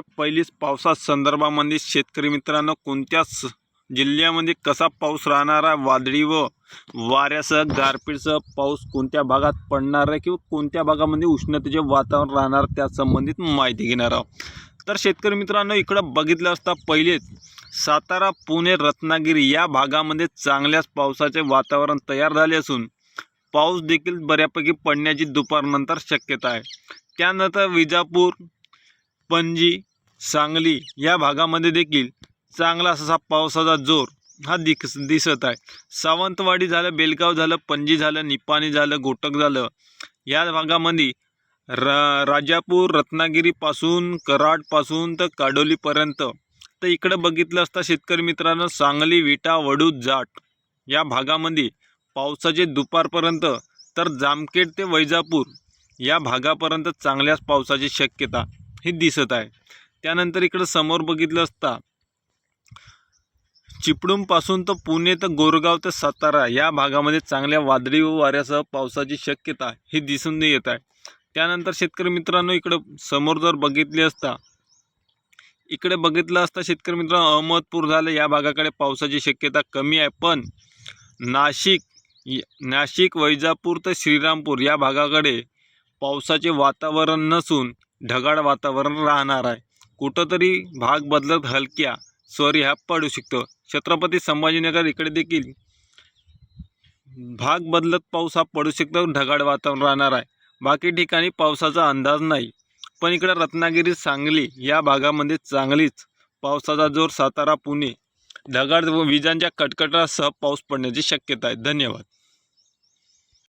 पहिलीच पावसा संदर्भामध्ये शेतकरी मित्रांनो कोणत्याच जिल्ह्यामध्ये कसा पाऊस राहणार आहे वादळी व वाऱ्यासह गारपीटसह पाऊस कोणत्या भागात पडणार आहे किंवा कोणत्या भागामध्ये उष्णतेचे वातावरण राहणार त्या संबंधित माहिती घेणार आहोत. तर शेतकरी मित्रांनो इकडं बघितलं असता पहिलेच सातारा पुणे रत्नागिरी या भागामध्ये चांगल्याच पावसाचे वातावरण तयार झाले असून पाऊस देखील बऱ्यापैकी पडण्याची दुपारनंतर शक्यता आहे. त्यानंतर विजापूर पणजी सांगली या भागामध्ये देखील चांगला असा पावसाचा जोर हा दिस दिसत आहे. सावंतवाडी झालं बेलगाव झालं पणजी झालं निपाणी झालं गोटक झालं. या भागामध्ये र राजापूर रत्नागिरीपासून कराडपासून तर काडोलीपर्यंत तर इकडं बघितलं असता शेतकरी मित्रांनो सांगली विटा वडूज जाट या भागामध्ये पावसाचे दुपारपर्यंत तर जामखेड ते वैजापूर या भागापर्यंत चांगल्याच पावसाची शक्यता. हे दिसत आहे. त्यानंतर इकडं समोर बघितलं असता चिपळूणपासून तर पुणे तर गोरगाव तर सातारा या भागामध्ये चांगल्या वादळी व वाऱ्यासह पावसाची शक्यता ही दिसून येत आहे. त्यानंतर शेतकरी मित्रांनो इकडं समोर जर बघितले असता इकडे बघितलं असता शेतकरी मित्रांनो अहमदपूर झालं या भागाकडे पावसाची शक्यता कमी आहे. पण नाशिक नाशिक वैजापूर तर श्रीरामपूर या भागाकडे पावसाचे वातावरण नसून ढगाळ वातावरण राहणार आहे. कुठंतरी भाग बदलत हलक्या सॉरी हा पडू शकतो. छत्रपती संभाजीनगर इकडे देखील भाग बदलत पाऊस हा पडू शकतो ढगाळ वातावरण राहणार आहे. बाकी ठिकाणी पावसाचा अंदाज नाही. पण इकडे रत्नागिरी सांगली या भागामध्ये चांगलीच पावसाचा जोर सातारा पुणे ढगाळ व विजांच्या कटकटासह पाऊस पडण्याची शक्यता आहे. धन्यवाद.